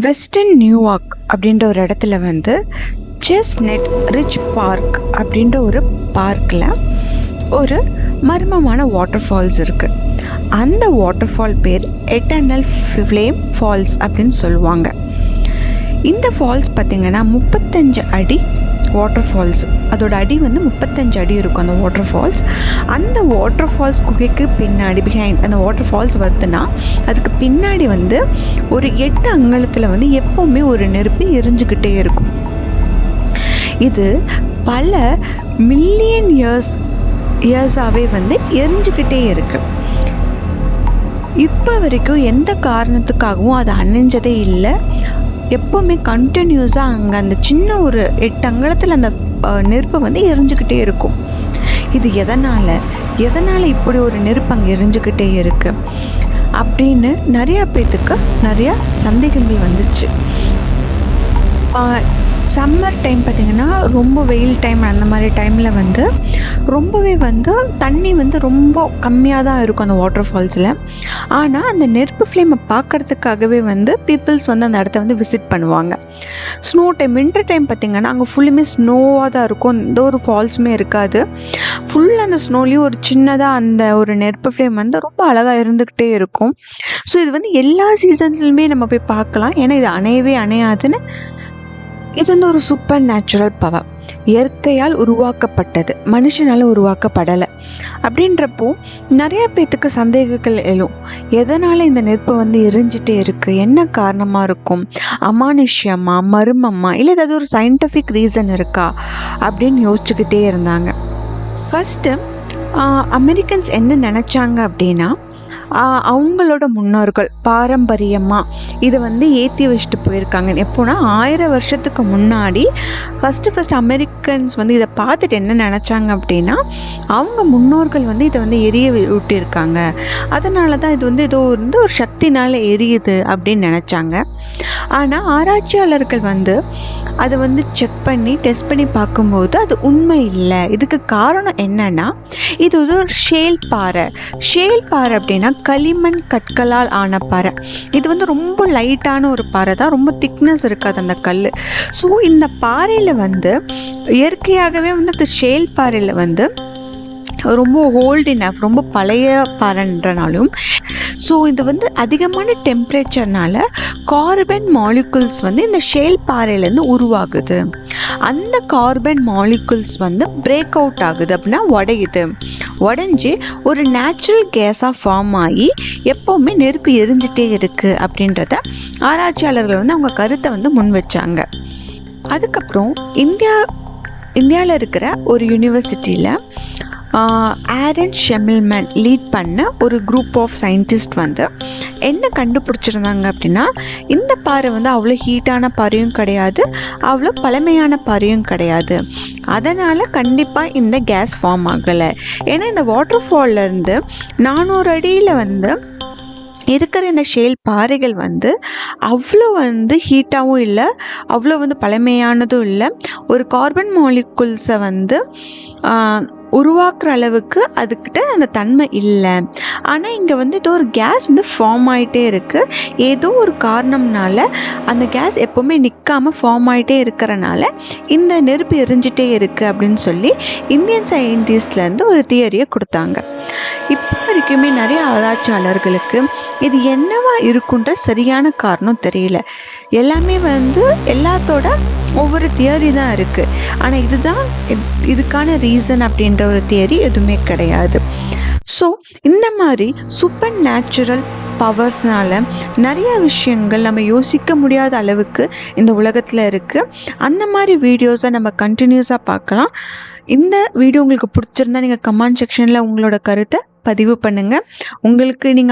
Western New York அப்படின்ற ஒரு இடத்துல வந்து செஸ் நெட் ரிச் பார்க் அப்படின்ற ஒரு பார்க்கில் ஒரு மர்மமான வாட்டர் ஃபால்ஸ் இருக்குது அந்த வாட்டர் ஃபால் பேர் எட்டர்னல் ஃப்ளேம் ஃபால்ஸ் அப்படின்னு சொல்லுவாங்க. இந்த ஃபால்ஸ் பார்த்திங்கன்னா முப்பத்தஞ்சு அடி வாட்டர் ஃபால்ஸ் அதோட அடி வந்து முப்பத்தஞ்சு அடி இருக்கும் அந்த வாட்டர் ஃபால்ஸ் அந்த வாட்டர் ஃபால்ஸ் குகைக்கு பின்னாடி பிஹைண்ட் அந்த வாட்டர் ஃபால்ஸ் வருதுன்னா அதுக்கு பின்னாடி வந்து ஒரு எட்டு அங்கலத்தில் வந்து எப்போவுமே ஒரு நெருப்பு எரிஞ்சுக்கிட்டே இருக்கும். இது பல மில்லியன் இயர்ஸ் இயர்ஸாகவே வந்து எரிஞ்சுக்கிட்டே இருக்குது இப்போ வரைக்கும் எந்த காரணத்துக்காகவும் அது அணிஞ்சதே இல்லை. எப்போவுமே கண்டினியூஸாக அங்கே அந்த சின்ன ஒரு எட்டு அங்கலத்தில் அந்த நெருப்பு வந்து எரிஞ்சுக்கிட்டே இருக்கும். இது எதனால்? எதனால் இப்படி ஒரு நெருப்பு அங்கே எரிஞ்சுக்கிட்டே இருக்குது அப்படின்னு நிறையா பேர்த்துக்கு நிறையா சந்தேகங்கள் வந்துச்சு. சம்மர் டைம் பார்த்திங்கன்னா ரொம்ப வெயில் டைம் அந்த மாதிரி டைமில் வந்து ரொம்பவே வந்து தண்ணி வந்து ரொம்ப கம்மியாக தான் இருக்கும் அந்த வாட்டர் ஃபால்ஸில் ஆனால் அந்த நெருப்பு ஃப்ளேமை பார்க்கறதுக்காகவே வந்து பீப்புள்ஸ் வந்து அந்த இடத்த வந்து விசிட் பண்ணுவாங்க. ஸ்னோ டைம் வின்டர் டைம் பார்த்திங்கன்னா அங்கே ஃபுல்லுமே ஸ்னோவாக தான் இருக்கும். எந்த ஒரு ஃபால்ஸுமே இருக்காது. ஃபுல் அந்த ஸ்னோலேயும் ஒரு சின்னதாக அந்த ஒரு நெருப்பு ஃப்ளேம் வந்து ரொம்ப அழகாக இருந்துக்கிட்டே இருக்கும். ஸோ இது வந்து எல்லா சீசன்ஸ்லையுமே நம்ம போய் பார்க்கலாம். ஏன்னா இது அணையவே அணையாதுன்னு இது வந்து ஒரு சூப்பர் நேச்சுரல் பவர் இயற்கையால் உருவாக்கப்பட்டது. மனுஷனால் உருவாக்கப்படலை. அப்படின்றப்போ நிறைய பேர்த்துக்கு சந்தேகங்கள் எழும். எதனால் இந்த நெருப்பு வந்து எரிஞ்சிட்டே இருக்குது என்ன காரணமாக இருக்கும்? அமானுஷ்யமா? மர்மமா? இல்லை ஏதாவது ஒரு சயின்டிஃபிக் ரீசன் இருக்கா? அப்படின்னு யோசிச்சுக்கிட்டே இருந்தாங்க. ஃபஸ்ட்டு அமெரிக்கன்ஸ் என்ன நினச்சாங்க அப்படின்னா அவங்களோட முன்னோர்கள் பாரம்பரியமாக இதை வந்து ஏற்றி வச்சுட்டு போயிருக்காங்க. எப்போனா ஆயிரம் வருஷத்துக்கு முன்னாடி ஃபஸ்ட்டு ஃபஸ்ட் அமெரிக்கன்ஸ் வந்து இதை பார்த்துட்டு என்ன நினச்சாங்க அப்படின்னா அவங்க முன்னோர்கள் வந்து இதை வந்து எரிய வி- விட்டிருக்காங்க. அதனால தான் இது வந்து ஏதோ வந்து ஒரு சக்தினால் எரியுது அப்படின்னு நினச்சாங்க. ஆனால் ஆராய்ச்சியாளர்கள் வந்து அதை வந்து செக் பண்ணி டெஸ்ட் பண்ணி பார்க்கும்போது அது உண்மை இல்லை. இதுக்கு காரணம் என்னன்னா இது ஒரு ஷேல் பாறை. ஷேல் பாறை அப்படின்னா களிமண் கற்களால் ஆன பாறை. இது வந்து ரொம்ப லைட்டான ஒரு பாறை தான். ரொம்ப திக்னஸ் இருக்காது அந்த கல் ஸோ இந்த பாறையில் வந்து இயற்கையாகவே வந்து அந்த ஷேல் பாறையில் வந்து ரொம்ப ஓல்டு இனஃப் ரொம்ப பழைய பாறைன்றனாலும் ஸோ இது வந்து அதிகமான டெம்பரேச்சர்னால கார்பன் மாலிகுல்ஸ் வந்து இந்த ஷேல் பாறையிலேருந்து உருவாகுது. அந்த கார்பன் மாலிகுல்ஸ் வந்து பிரேக் அவுட் ஆகுது அப்படின்னா உடையுது. உடஞ்சி ஒரு நேச்சுரல் கேஸாக ஃபார்ம் ஆகி எப்போவுமே நெருப்பு எரிஞ்சிட்டே இருக்குது அப்படின்றத ஆராய்ச்சியாளர்கள் வந்து அவங்க கருத்தை வந்து முன் வச்சாங்க. அதுக்கப்புறம் இந்தியா இந்தியாவில் இருக்கிற ஒரு யூனிவர்சிட்டியில் ஆரன் ஷெமில்மேன் லீட் பண்ண ஒரு குரூப் ஆஃப் சயின்டிஸ்ட் வந்து என்ன கண்டுபிடிச்சிருந்தாங்க அப்படின்னா இந்த பாறை வந்து அவ்வளோ ஹீட்டான பாறையும் கிடையாது அவ்வளோ பழமையான பாறையும் கிடையாது. அதனால் கண்டிப்பாக இந்த கேஸ் ஃபார்ம் ஆகலை. ஏன்னா இந்த வாட்டர் ஃபால்லேருந்து நானூறு அடியில் வந்து இருக்கிற இந்த ஷேல் பாறைகள் வந்து அவ்வளோ வந்து ஹீட்டாகவும் இல்லை அவ்வளோ வந்து பழமையானதும் இல்லை. ஒரு கார்பன் மாலிகுல்ஸை வந்து உருவாக்குற அளவுக்கு அதுக்கிட்ட அந்த தன்மை இல்லை. ஆனால் இங்கே வந்து ஏதோ ஒரு கேஸ் வந்து ஃபார்ம் ஆகிட்டே இருக்குது ஏதோ ஒரு காரணம்னால அந்த கேஸ் எப்போவுமே நிற்காம ஃபார்ம் ஆகிட்டே இருக்கிறனால இந்த நெருப்பு எரிஞ்சிட்டே இருக்குது அப்படின்னு சொல்லி இந்தியன் சயின்டிஸ்ட்லேருந்து ஒரு தியரியை கொடுத்தாங்க. இப்போ வரைக்குமே நிறைய ஆராய்ச்சியாளர்களுக்கு இது என்னவா இருக்குன்ற சரியான காரணம் தெரியல. எல்லாமே வந்து எல்லாத்தோட ஒவ்வொரு தியரி தான் இருக்குது ஆனால் இதுதான் இது- இதுக்கான ரீசன் அப்படின்ற ஒரு தியரி எதுவுமே கிடையாது. ஸோ இந்த மாதிரி சூப்பர் நேச்சுரல் பவர்ஸ்னால நிறைய விஷயங்கள் நம்ம யோசிக்க முடியாத அளவுக்கு இந்த உலகத்தில் இருக்குது அந்த மாதிரி வீடியோஸை நம்ம கண்டினியூஸாக பார்க்கலாம். இந்த வீடியோ உங்களுக்கு பிடிச்சிருந்தா நீங்கள் கமெண்ட் செக்ஷனில் உங்களோட கருத்தை பதிவு பண்ணுங்கள் உங்களுக்கு நீங்கள்